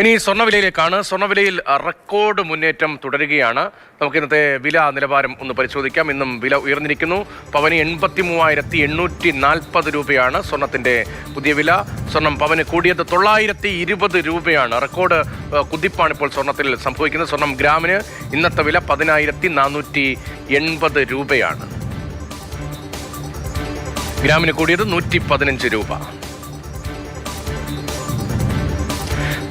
ഇനി സ്വർണവിലയിലേക്കാണ്. സ്വർണവിലയിൽ റെക്കോർഡ് മുന്നേറ്റം തുടരുകയാണ്. നമുക്ക് ഇന്നത്തെ വില നിലവാരം ഒന്ന് പരിശോധിക്കാം. ഇന്നും വില ഉയർന്നിരിക്കുന്നു. പവന് എൺപത്തി മൂവായിരത്തി എണ്ണൂറ്റി നാൽപ്പത് രൂപയാണ് സ്വർണത്തിന്റെ പുതിയ വില. സ്വർണം പവന് കൂടിയത് തൊള്ളായിരത്തി ഇരുപത് രൂപയാണ്. റെക്കോർഡ് കുതിപ്പാണ് ഇപ്പോൾ സ്വർണത്തിൽ സംഭവിക്കുന്നത്. സ്വർണം ഗ്രാമിന് ഇന്നത്തെ വില പതിനായിരത്തി നാനൂറ്റി എൺപത് രൂപയാണ്. ഗ്രാമിന് കൂടിയത് നൂറ്റി പതിനഞ്ച് രൂപ.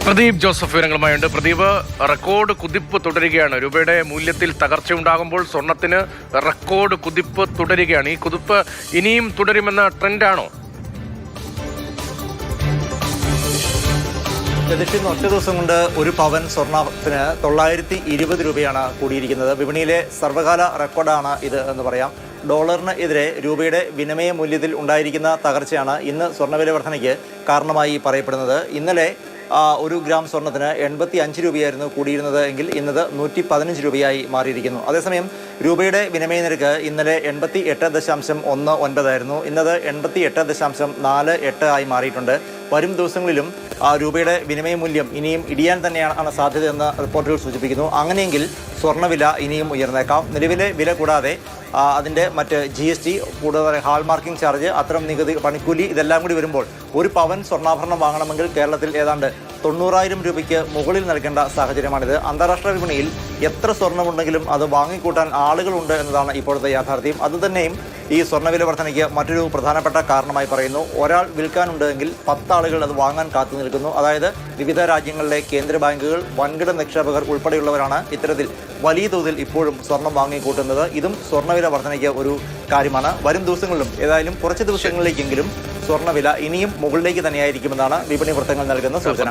പ്രദീപ് ജോസഫ് വിവരങ്ങളുമായുണ്ട്. പ്രദീപ് റെക്കോർഡ് കുതിപ്പ് തുടരുകയാണ്. രൂപയുടെ മൂല്യത്തിൽ തകർച്ചയുണ്ടാകുമ്പോൾ സ്വർണത്തിന് റെക്കോർഡ് കുതിപ്പ് തുടരുകയാണ്. ഈ കുതിപ്പ് ഇനിയും തുടരുമെന്ന ട്രെൻഡാണോ? ലക്ഷ്യം ഒറ്റ ദിവസം കൊണ്ട് ഒരു പവൻ സ്വർണത്തിന് തൊള്ളായിരത്തി ഇരുപത് രൂപയാണ് കൂടിയിരിക്കുന്നത്. വിപണിയിലെ സർവകാല റെക്കോർഡാണ് ഇത് എന്ന് പറയാം. ഡോളറിന് എതിരെ രൂപയുടെ വിനിമയ മൂല്യത്തിൽ ഉണ്ടായിരിക്കുന്ന തകർച്ചയാണ് ഇന്ന് സ്വർണവില വർധനയ്ക്ക് കാരണമായി പറയപ്പെടുന്നത്. ഇന്നലെ ഒരു ഗ്രാം സ്വർണത്തിന് എൺപത്തി അഞ്ച് രൂപയായിരുന്നു കൂടിയിരുന്നത് എങ്കിൽ ഇന്നത് നൂറ്റി പതിനഞ്ച് രൂപയായി മാറിയിരിക്കുന്നു. അതേസമയം രൂപയുടെ വിനിമയ നിരക്ക് ഇന്നലെ എൺപത്തി എട്ട് ദശാംശം ഒന്ന് ഒൻപതായിരുന്നു. ഇന്നത് എൺപത്തി എട്ട് ദശാംശം നാല് എട്ട് ആയി മാറിയിട്ടുണ്ട്. വരും ദിവസങ്ങളിലും ആ, രൂപയുടെ വിനിമയ മൂല്യം ഇനിയും ഇടിയാൻ തന്നെയാണ് സാധ്യതയെന്ന് റിപ്പോർട്ടുകൾ സൂചിപ്പിക്കുന്നു. അങ്ങനെയെങ്കിൽ സ്വർണവില ഇനിയും ഉയർന്നേക്കാം. നിലവിലെ വില കൂടാതെ അതിന്റെ മറ്റ് ജി എസ് ടി കൂടാതെ ഹാൾ മാർക്കിംഗ് ചാർജ് അത്തരം നികുതി പണിക്കൂലി ഇതെല്ലാം കൂടി വരുമ്പോൾ ഒരു പവൻ സ്വർണാഭരണം വാങ്ങണമെങ്കിൽ കേരളത്തിൽ ഏതാണ്ട് തൊണ്ണൂറായിരം രൂപയ്ക്ക് മുകളിൽ നൽകേണ്ട സാഹചര്യമാണിത്. അന്താരാഷ്ട്ര വിപണിയിൽ എത്ര സ്വർണമുണ്ടെങ്കിലും അത് വാങ്ങിക്കൂട്ടാൻ ആളുകളുണ്ട് എന്നതാണ് ഇപ്പോഴത്തെ യാഥാർത്ഥ്യം. അതുതന്നെയും ഈ സ്വർണവില വർധനയ്ക്ക് മറ്റൊരു പ്രധാനപ്പെട്ട കാരണമായി പറയുന്നു. ഒരാൾ വിൽക്കാനുണ്ടെങ്കിൽ പത്താളുകൾ അത് വാങ്ങാൻ കാത്തു നിൽക്കുന്നു. അതായത് വിവിധ രാജ്യങ്ങളിലെ കേന്ദ്ര ബാങ്കുകൾ വൻകിട നിക്ഷേപകർ ഉൾപ്പെടെയുള്ളവരാണ് ഇത്തരത്തിൽ വലിയ തോതിൽ ഇപ്പോഴും സ്വർണം വാങ്ങിക്കൂട്ടുന്നത്. ഇതും സ്വർണവില വർധനയ്ക്ക് ഒരു കാര്യമാണ്. വരും ദിവസങ്ങളിലും ഏതായാലും കുറച്ച് ദിവസങ്ങളിലേക്കെങ്കിലും സ്വർണവില ഇനിയും മുകളിലേക്ക് തന്നെയായിരിക്കുമെന്നാണ് വിപണി വൃത്തങ്ങൾ നൽകുന്ന സൂചന.